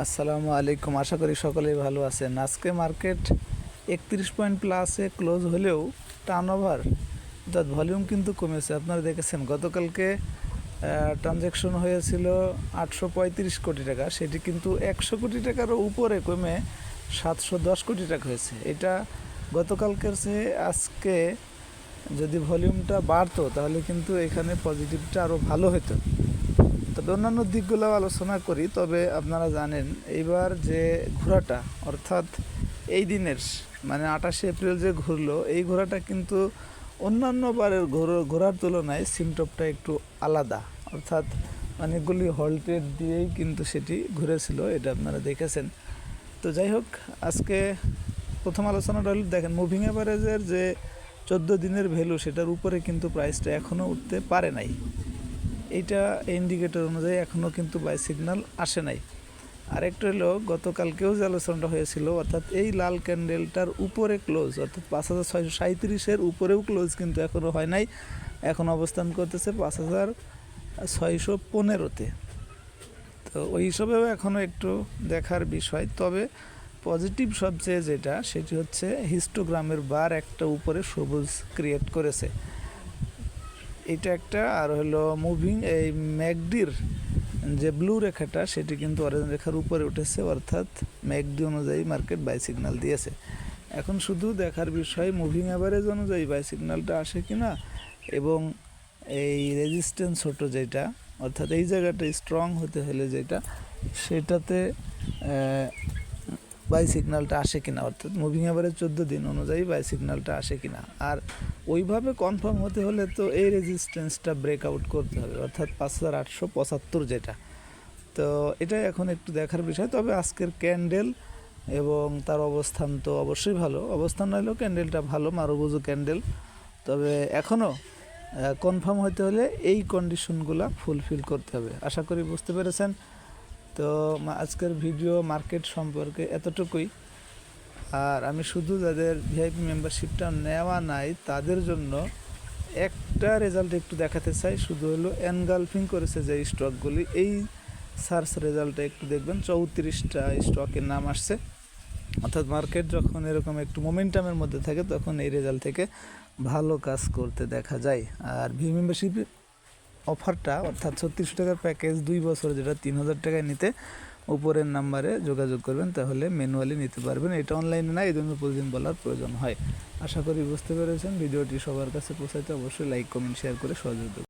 আসসালামু আলাইকুম। আশা করি সকলেই ভালো আছেন। আজকে মার্কেট একত্রিশ পয়েন্ট প্লাসে ক্লোজ হলেও টার্ন ওভার অর্থাৎ ভলিউম কিন্তু কমেছে। আপনারা দেখেছেন, গতকালকে ট্রানজ্যাকশন হয়েছিল আটশো পঁয়ত্রিশ কোটি টাকা। সেটি কিন্তু একশো কোটি টাকারও উপরে কমে সাতশো দশ কোটি টাকা হয়েছে। এটা গতকালকের চেয়ে আজকে যদি ভলিউমটা বাড়তো, তাহলে কিন্তু এখানে পজিটিভটা আরও ভালো হতো। তবে অন্যান্য দিকগুলো আলোচনা করি, তবে আপনারা জানেন, এইবার যে ঘোরাটা অর্থাৎ এই দিনের মানে আঠাশে এপ্রিল যে ঘুরলো, এই ঘোরাটা কিন্তু অন্যান্য বারের ঘোর- ঘোরার তুলনায় সিমটপটা একটু আলাদা। অর্থাৎ অনেকগুলি হল্টের দিয়েই কিন্তু সেটি ঘুরেছিল, এটা আপনারা দেখেছেন। তো যাই হোক, আজকে প্রথম আলোচনাটা হলো, দেখেন মুভিং অ্যাভারেজের যে চোদ্দ দিনের ভ্যালু সেটার উপরে কিন্তু প্রাইসটা এখনও উঠতে পারে নাই। এইটা ইন্ডিকেটর অনুযায়ী এখনও কিন্তু বাই সিগন্যাল আসে নাই। আরেকটা হলো, গতকালকেও যে আলোচনাটা হয়েছিল, অর্থাৎ এই লাল ক্যান্ডেলটার উপরে ক্লোজ অর্থাৎ পাঁচ হাজার ছয়শো সাঁত্রিশের উপরেও ক্লোজ কিন্তু এখনও হয় নাই। এখন অবস্থান করতেছে পাঁচ হাজার ছয়শো পনেরোতে। তো ওই হিসাবেও এখনও একটু দেখার বিষয়। তবে পজিটিভ সবচেয়ে যেটা, সেটি হচ্ছে হিস্টোগ্রামের বার একটা উপরে সবুজ ক্রিয়েট করেছে। এটা একটা, আর হলো মুভিং এই ম্যাকডির যে ব্লু রেখাটা, সেটি কিন্তু অরেঞ্জ রেখার উপরে উঠেছে, অর্থাৎ ম্যাকডি অনুযায়ী মার্কেট বাই সিগন্যাল দিয়েছে। এখন শুধু দেখার বিষয় মুভিং অ্যাভারেজ অনুযায়ী বাই সিগন্যালটা আসে কিনা, এবং এই রেজিস্ট্যান্স ছোটো যেটা, অর্থাৎ এই জায়গাটা স্ট্রং হতে হলে যেটা, সেটাতে বাই সিগন্যালটা আসে কিনা, অর্থাৎ মুভিং অ্যাভারেজ চোদ্দ দিন অনুযায়ী বাই সিগন্যালটা আসে কিনা। আর ওইভাবে কনফার্ম হতে হলে তো এই রেজিস্ট্যান্সটা ব্রেকআউট করতে হবে, অর্থাৎ পাঁচ হাজার আটশো পঁচাত্তর যেটা। তো এটাই এখন একটু দেখার বিষয়। তবে আজকের ক্যান্ডেল এবং তার অবস্থান তো অবশ্যই ভালো। অবস্থান হলেও ক্যান্ডেলটা ভালো মারুবুজু ক্যান্ডেল তবে এখনও কনফার্ম হতে হলে এই কন্ডিশনগুলো ফুলফিল করতে হবে। আশা করি বুঝতে পেরেছেন। তো আজকের ভিডিও মার্কেট সম্পর্কে এতটুকুই। আর আমি শুধু যাদের ভিআইপি মেম্বারশিপটা নেওয়া নাই, তাদের জন্য একটা রেজাল্ট একটু দেখাতে চাই। শুধু হলো এনগালফিং করেছে যে স্টকগুলি এই সার্চ রেজাল্টটা একটু দেখবেন। চৌত্রিশটা স্টকের নাম আসছে। অর্থাৎ মার্কেট যখন এরকম একটু মোমেন্টামের মধ্যে থাকে, তখন এই রেজাল্ট থেকে ভালো কাজ করতে দেখা যায়। আর ভি মেম্বারশিপ অফারটা, অর্থাৎ ছত্রিশশো টাকার প্যাকেজ দুই বছর যেটা, তিন হাজার টাকায় নিতে উপরের নাম্বারে যোগাযোগ করবেন, তাহলে ম্যানুয়ালি নিতে পারবেন। এটা অনলাইনে না, এই জন্য প্রতিদিন বলার প্রয়োজন হয়। আশা করি বুঝতে পেরেছেন। ভিডিওটি সবার কাছে পৌঁছাতে অবশ্যই লাইক কমেন্ট শেয়ার করে সহযোগিতা